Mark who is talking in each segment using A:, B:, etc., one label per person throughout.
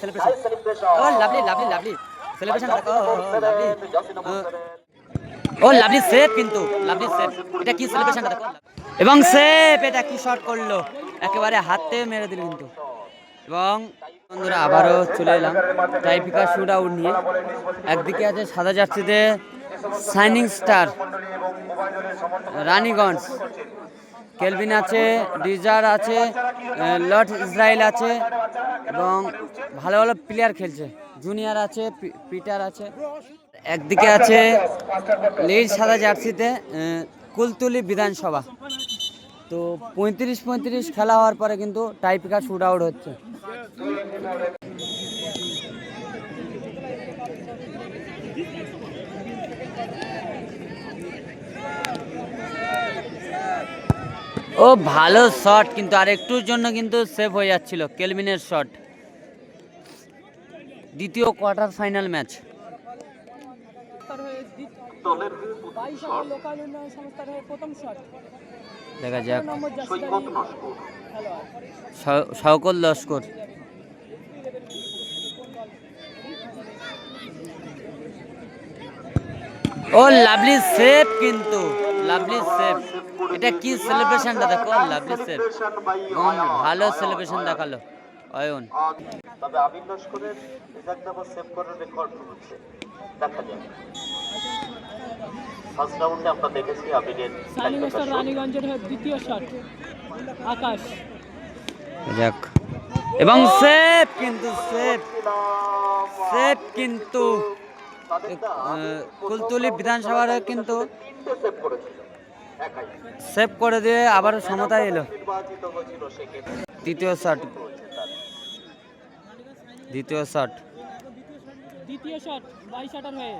A: Celebration celebration oh lovely save কিন্তু. এটা কি এবং সেফ এটা কি শট করল? একেবারে হাতে মেরে দিল কিন্তু। এবং বন্ধুরা, আবারও চলে এলাম। টাইপিকা শুট আউট নিয়ে। একদিকে আছে সাদা জার্সিতে শাইনিং স্টার রানীগঞ্জ কেলভিন আছে ডিজার আছে লর্ড ইসরায়েল আছে, এবং ভালো ভালো প্লেয়ার খেলছে। জুনিয়র আছে পিটার আছে। একদিকে আছে নীল সাদা জার্সিতে কুলতুলি বিধানসভা। তো পঁয়ত্রিশ পঁয়ত্রিশ খেলা হওয়ার পরে কিন্তু টাইপিকা শুট আউট হচ্ছে। ও, ভালো শট কিন্তু আর একটুর জন্য কিন্তু সেভ হয়ে যাচ্ছিল কেলভিনের শট দ্বিতীয় কোয়ার্টার ফাইনাল ম্যাচ দেখা যাক। শওকত লস্কর। ও লাভলি সেভ কিন্তু লাভলি সেভ এটা কি সেলিব্রেশনটা দেখো? লাভলি সেভ ভালো সেলিব্রেশন দেখাল। অয়ন।
B: তবে আবির লস্করের সেভ করার রেকর্ড হচ্ছে। দেখা যাক। ফার্স্ট রাউন্ডে আমরা দেখেছি আবিরের
C: সানি মাস্টার রানীগঞ্জের দ্বিতীয় শট আকাশ।
A: যাক। এবং সেভ কিন্তু সেভ সেভ কিন্তু কুলতলি বিধানসভার কিন্তু
B: সেভ করেছিল।
A: সেভ করে দিয়ে আবারও সমতায় এলো। দ্বিতীয় শট দ্বিতীয় শট
C: দ্বিতীয় শট বাইশ হয়ে।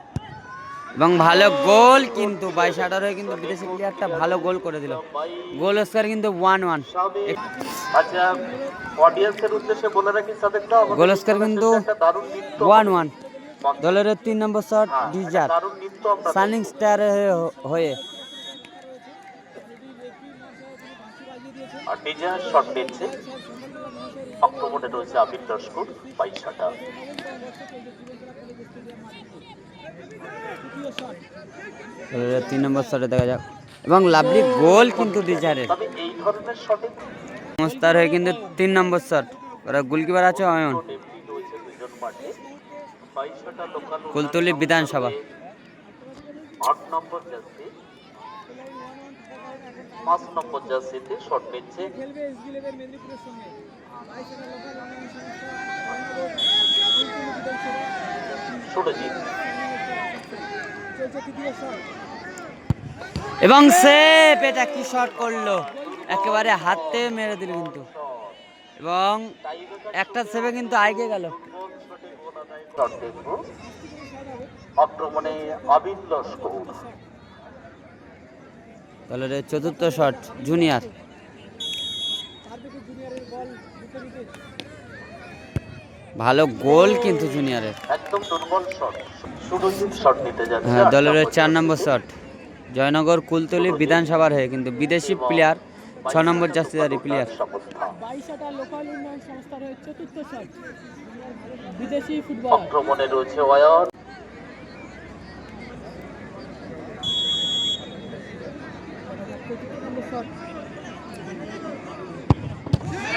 A: এবং ভালো গোল কিন্তু বাইশ আটার হয়ে কিন্তু বিদেশি প্লেয়ারটা ভালো গোল করে দিল। গোল স্কোর কিন্তু ওয়ান ওয়ান
B: আচ্ছা অডিয়েন্সের উদ্দেশ্যে বলে রাখি সাদেকটা
A: গোল স্কোর কিন্তু ওয়ান ওয়ান দলের তিন নম্বর শট ডিজার।
B: নৃত্য আমরা
A: সানিং স্টার হয়ে।
B: আর ডিজার শট নিচ্ছে অক্টোবরে রয়েছে আবির লস্কর বাইশাটা
A: দলের তিন নম্বর শটে দেখা যাক। এবং লাভলি গোল কিন্তু ডিজারের
B: ধরনের
A: হয়ে কিন্তু তিন নম্বর শট। ওরা গোলকিপার আছে অয়ন। কুলতলি বিধানসভা।
B: আট নম্বর পাঁচ নম্বর জার্সিতে শট নিচ্ছে।
A: এবং সেভ এটা কি শট করল? একেবারে হাতে মেরে দিল কিন্তু। এবং একটা সেভে কিন্তু আগে গেল।
B: আক্রমণে আবির লস্কর
A: দলের চতুর্থ শট জুনিয়র। ভালো গোল কিন্তু জুনিয়রের।
B: একদম দুর্বল শট। সুরজিৎ শট নিতে যাচ্ছে।
A: হ্যাঁ দলের চার নম্বর শট। জয়নগর কুলতলি বিধানসভার হয়ে কিন্তু বিদেশি প্লেয়ার ছ নম্বর জাস্তিদারি প্লেয়ার
B: সংস্থা।
C: বাইশ আটার লোকাল উন্নয়ন সংস্থার হয়ে চতুর্থ শট। বিদেশি ফুটবলার
B: আক্রমণে রয়েছে ওয়ার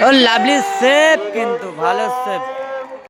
A: ও লাভলি সেভ কিন্তু ভালো সেভ